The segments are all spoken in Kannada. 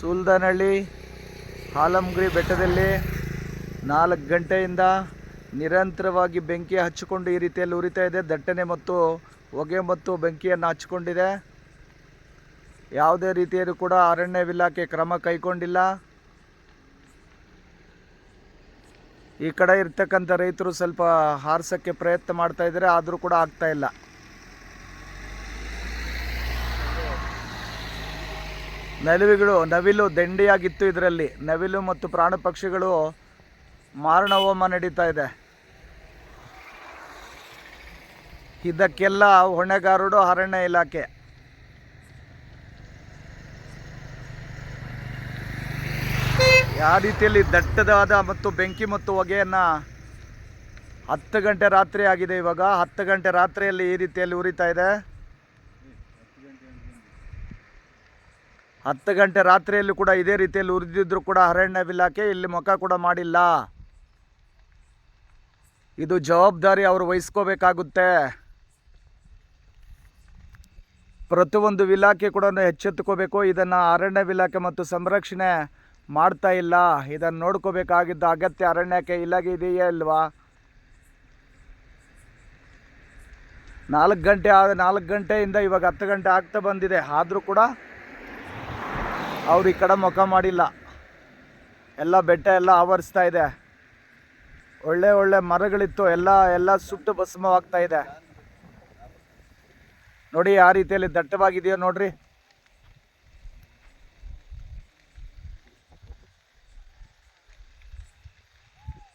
ಸುಲ್ದಾನಹಳ್ಳಿ ಹಾಲಂಗ್ರಿ ಬೆಟ್ಟದಲ್ಲಿ ನಾಲ್ಕು ಗಂಟೆಯಿಂದ ನಿರಂತರವಾಗಿ ಬೆಂಕಿ ಹಚ್ಚಿಕೊಂಡು ಈ ರೀತಿಯಲ್ಲಿ ಉರಿತಾ ಇದೆ. ದಟ್ಟಣೆ ಮತ್ತು ಹೊಗೆ ಮತ್ತು ಬೆಂಕಿಯನ್ನು ಹಚ್ಚಿಕೊಂಡಿದೆ. ಯಾವುದೇ ರೀತಿಯಲ್ಲೂ ಕೂಡ ಅರಣ್ಯ ಇಲಾಖೆ ಕ್ರಮ ಕೈಗೊಂಡಿಲ್ಲ. ಈ ಕಡೆ ಇರ್ತಕ್ಕಂಥ ರೈತರು ಸ್ವಲ್ಪ ಹಾರಿಸೋಕ್ಕೆ ಪ್ರಯತ್ನ ಮಾಡ್ತಾ ಇದ್ದಾರೆ. ಆದರೂ ಕೂಡ ಆಗ್ತಾ ಇಲ್ಲ. ನಲಿವುಗಳು ನವಿಲು ದಂಡಿಯಾಗಿತ್ತು ಇದರಲ್ಲಿ. ನವಿಲು ಮತ್ತು ಪ್ರಾಣ ಪಕ್ಷಿಗಳು ಮಾರಣ ಹೋಮ ನಡೀತಾ ಇದೆ. ಇದಕ್ಕೆಲ್ಲ ಹೊಣೆಗಾರರು ಅರಣ್ಯ ಇಲಾಖೆ. ಯಾವ ರೀತಿಯಲ್ಲಿ ದಟ್ಟದಾದ ಮತ್ತು ಬೆಂಕಿ ಮತ್ತು ಹೊಗೆಯನ್ನು ಹತ್ತು ಗಂಟೆ ರಾತ್ರಿ ಆಗಿದೆ ಇವಾಗ. ಹತ್ತು ಗಂಟೆ ರಾತ್ರಿಯಲ್ಲಿ ಈ ರೀತಿಯಲ್ಲಿ ಉರಿತಾ ಇದೆ. ಹತ್ತು ಗಂಟೆ ರಾತ್ರಿಯಲ್ಲಿ ಕೂಡ ಇದೇ ರೀತಿಯಲ್ಲಿ ಉರಿದಿದ್ದರೂ ಕೂಡ ಅರಣ್ಯ ಇಲಾಖೆ ಇಲ್ಲಿ ಮುಖ ಕೂಡ ಮಾಡಿಲ್ಲ. ಇದು ಜವಾಬ್ದಾರಿ ಅವರು ವಹಿಸ್ಕೋಬೇಕಾಗುತ್ತೆ. ಪ್ರತಿಯೊಂದು ಇಲಾಖೆ ಕೂಡ ಎಚ್ಚೆತ್ತುಕೋಬೇಕು. ಇದನ್ನು ಅರಣ್ಯ ಇಲಾಖೆ ಮತ್ತು ಸಂರಕ್ಷಣೆ ಮಾಡ್ತಾ ಇಲ್ಲ. ಇದನ್ನು ನೋಡ್ಕೋಬೇಕಾಗಿದ್ದ ಅಗತ್ಯ ಅರಣ್ಯಕ್ಕೆ ಇಲಾಖೆ ಇದೆಯೇ ಇಲ್ವಾ? ನಾಲ್ಕು ಗಂಟೆ ಆದ ನಾಲ್ಕು ಗಂಟೆಯಿಂದ ಇವಾಗ ಹತ್ತು ಗಂಟೆ ಆಗ್ತಾ ಬಂದಿದೆ. ಆದರೂ ಕೂಡ ಅವ್ರು ಈ ಕಡೆ ಮುಖ ಮಾಡಿಲ್ಲ. ಎಲ್ಲ ಬೆಟ್ಟ ಎಲ್ಲ ಆವರಿಸ್ತಾ ಇದೆ. ಒಳ್ಳೆ ಒಳ್ಳೆ ಮರಗಳಿತ್ತು. ಎಲ್ಲ ಎಲ್ಲ ಸುಟ್ಟು ಭಸ್ಮವಾಗ್ತಾ ಇದೆ. ನೋಡಿ ಆ ರೀತಿಯಲ್ಲಿ ದಟ್ಟವಾಗಿದೆಯೋ ನೋಡ್ರಿ.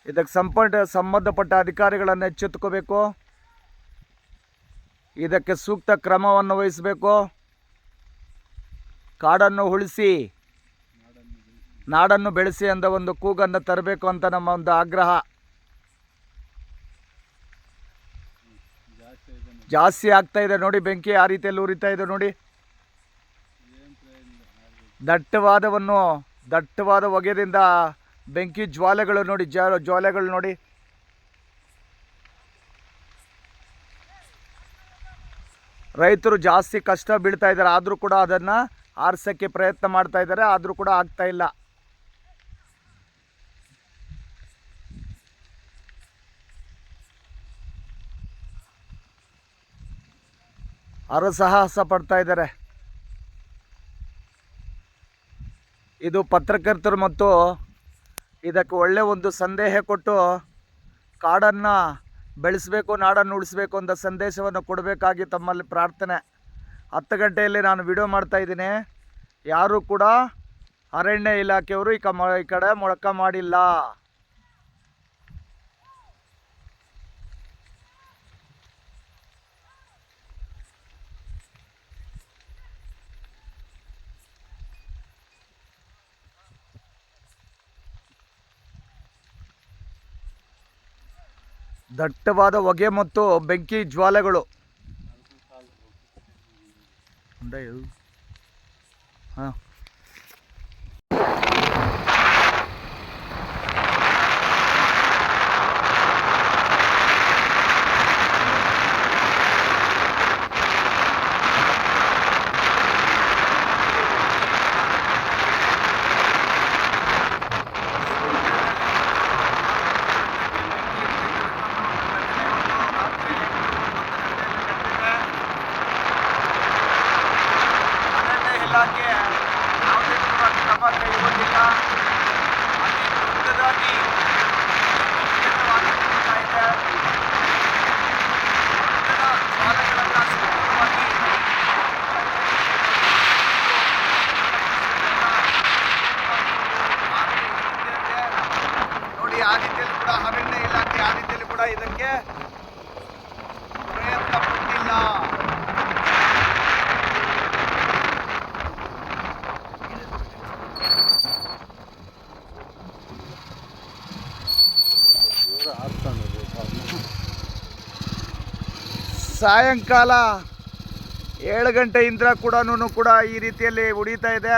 ಇದಕ್ಕೆ ಸಂಪಟ ಸಂಬಂಧಪಟ್ಟ ಅಧಿಕಾರಿಗಳನ್ನು ಎಚ್ಚೆತ್ತುಕೋಬೇಕು. ಇದಕ್ಕೆ ಸೂಕ್ತ ಕ್ರಮವನ್ನು ವಹಿಸಬೇಕು. ಕಾಡನ್ನು ಉಳಿಸಿ, ನಾಡನ್ನು ಬೆಳೆಸಿ ಅಂದ ಒಂದು ಕೂಗನ್ನು ತರಬೇಕು ಅಂತ ನಮ್ಮ ಒಂದು ಆಗ್ರಹ. ಜಾಸ್ತಿ ಆಗ್ತಾ ಇದೆ ನೋಡಿ ಬೆಂಕಿ, ಆ ರೀತಿಯಲ್ಲಿ ಉರಿತಾ ಇದೆ ನೋಡಿ. ದಟ್ಟವಾದವನ್ನು, ದಟ್ಟವಾದ ಹೊಗೆದಿಂದ ಬೆಂಕಿ ಜ್ವಾಲೆಗಳು ನೋಡಿ ಜ್ವಾಲೆಗಳು ನೋಡಿ. ರೈತರು ಜಾಸ್ತಿ ಕಷ್ಟ ಬೀಳ್ತಾ ಇದ್ದಾರೆ, ಆದರೂ ಕೂಡ ಅದನ್ನು ಆರಿಸೋಕ್ಕೆ ಪ್ರಯತ್ನ ಮಾಡ್ತಾ ಇದ್ದಾರೆ, ಆದರೂ ಕೂಡ ಆಗ್ತಾ ಇಲ್ಲ. ಹರಸಾಹಸ ಪಡ್ತಾ ಇದ್ದಾರೆ. ಇದು ಪತ್ರಕರ್ತರು ಮತ್ತು ಇದಕ್ಕೆ ಒಳ್ಳೆ ಒಂದು ಸಂದೇಹ ಕೊಟ್ಟು ಕಾಡನ್ನು ಬೆಳೆಸಬೇಕು, ನಾಡನ್ನು ಉಳಿಸ್ಬೇಕು ಅಂತ ಸಂದೇಶವನ್ನು ಕೊಡಬೇಕಾಗಿ ತಮ್ಮಲ್ಲಿ ಪ್ರಾರ್ಥನೆ. ಹತ್ತು ಗಂಟೆಯಲ್ಲಿ ನಾನು ವಿಡಿಯೋ ಮಾಡ್ತಾ ಇದ್ದೀನಿ. ಯಾರೂ ಕೂಡ ಅರಣ್ಯ ಇಲಾಖೆಯವರು ಈ ಕಮ, ಈ ಕಡೆ ಮೊಳಕ ಮಾಡಿಲ್ಲ. ದಟ್ಟವಾದ ಹೊಗೆ ಮತ್ತು ಬೆಂಕಿ ಜ್ವಾಲೆಗಳು. from Dale's. ಇಲಾಖೆ ಯಾವುದೇ ಕೂಡ ಕ್ರಮ ಕೈಗೊಂಡಿಲ್ಲ ಅತಿ ದೊಡ್ಡದಾಗಿ ನಡೀತಾ ಇದೆ. ಸಂಪೂರ್ಣವಾಗಿ ನೋಡಿ, ಆ ರೀತಿಯಲ್ಲಿ ಕೂಡ ಅರಣ್ಯ ಇಲಾಖೆ, ಆ ಕೂಡ ಇದಕ್ಕೆ ಪ್ರಯತ್ನ ಪಟ್ಟಿಲ್ಲ ಸಾಯಂಕಾಲ ಏಳು ಗಂಟೆಯಿಂದ ಕೂಡ ಕೂಡ ಈ ರೀತಿಯಲ್ಲಿ ಉಡಿತಾ ಇದೆ.